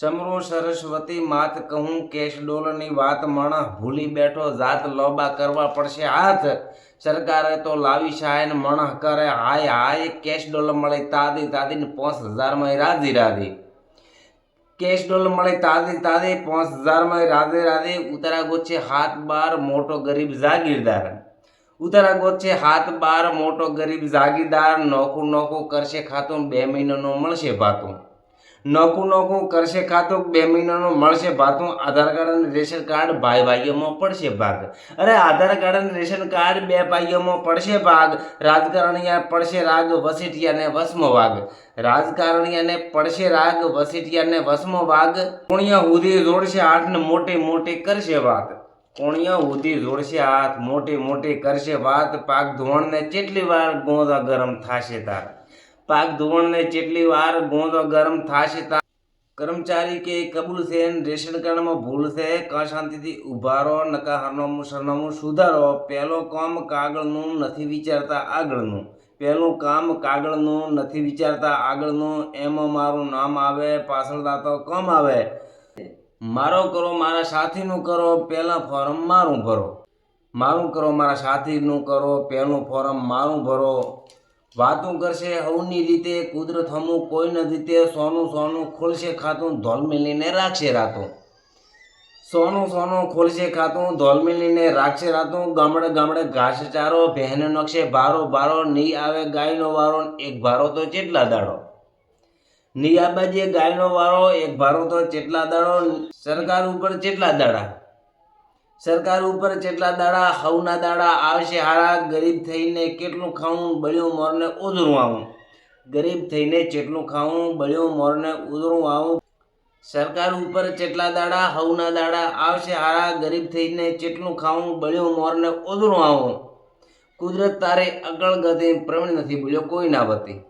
સમરો સરસ્વતી માત કહું કેશ ડોલની વાત મણ ભૂલી બેઠો જાત લોબા કરવા પડશે હાથ. સરકારે તો લાવી શાયન મણ કરે, હાય હાય કેશ ડોલ મળે તાદી તાદીને પાંચ હજારમાં રાધી રાધી. કેશ ડોલ મળે તાદી તાદી, પાંચ હજારમાં રાધે રાધે. ઉતારા ગોચે હાથ બાર મોટો ગરીબ જાગીરદાર. ઉતારા ગોચે હાથ બાર મોટો ગરીબ જાગીરદાર. નોખું નોખું કરશે ખાતું બે મહિનાનો મળશે ભાતું. નોખું નોકું કરશે ખાતું બે મહિનાનું મળશે ભાતું, આધાર કાર્ડ અને રેશન કાર્ડ ભાઈ ભાઈઓમાં પડશે ભાગ. અરે આધાર કાર્ડ અને રેશન કાર્ડ બે ભાઈઓમાં પડશે ભાગ. રાજકારણીયા પડશે રાગ વસીટિયાને વસમો વાઘ રાજકારણીયાને પડશે રાગ વસીટિયાને વસમો વાઘ પુણ્ય હુધી જોડશે હાથને મોટી મોટી કરશે વાત. કોણિયા ઉધી જોડશે હાથ, મોટી મોટી કરશે વાત. પાક ધોવણને કેટલી વાર ગોંદા ગરમ થશે તાર. પાક ધોવણને જેટલી વાર ગોંદો ગરમ થાશે કર્મચારી કે કબૂલ છે રેશન કાર્ડમાં ભૂલ છે ક શાંતિથી ઊભા રહો નકા હરનામું સરનામું સુધારો, પહેલો કામ કાગળનું નથી વિચારતા આગળનું. પહેલું કામ કાગળનું નથી વિચારતા આગળનું, એમાં મારું નામ આવે પાછળતા તો કમ આવે. મારો કરો, મારા સાથીનું કરો, પહેલાં ફોર્મ મારું ભરો. મારું કરો, મારા સાથીનું કરો, પહેલું ફોર્મ મારું ભરો. વાતું કરશે અવની રીતે કુદરત હમું કોઈ ન રીતે સોનું સોનું ખોલશે ખાતું ધોલમેલીને રાખશે રાતું. સોનું સોનું ખોલશે ખાતું ધોલમેલીને રાખશે રાતું. ગામડે ગામડે ઘાસ ચારો બહેન નકશે ભારો ભારો નહીં આવે ગાયનો વારો, એક ભારો તો ચેટલા દાડો? નિયાબાજીએ ગાયનો વારો, એક ભારો તો ચેટલા દાડો? સરકાર ઉપર ચેટલા દાડા? સરકાર ઉપર જેટલા દાડા, હવના દાડા આવશે, હારા, ગરીબ થઈને કેટલું ખાવું, બળ્યું, મોરને ઉધરું આવું. ગરીબ થઈને જેટલું ખાવું, બળ્યું, મોરને ઉધરું આવું. સરકાર ઉપર જેટલા દાડા, હવના દાડા આવશે, હારા, ગરીબ થઈને જેટલું ખાવું, બળ્યું, મોરને ઉધરું આવું. કુદરત તારે અકળ ગતિ પ્રવીણ નથી બોલ્યો કોઈ ના વતી.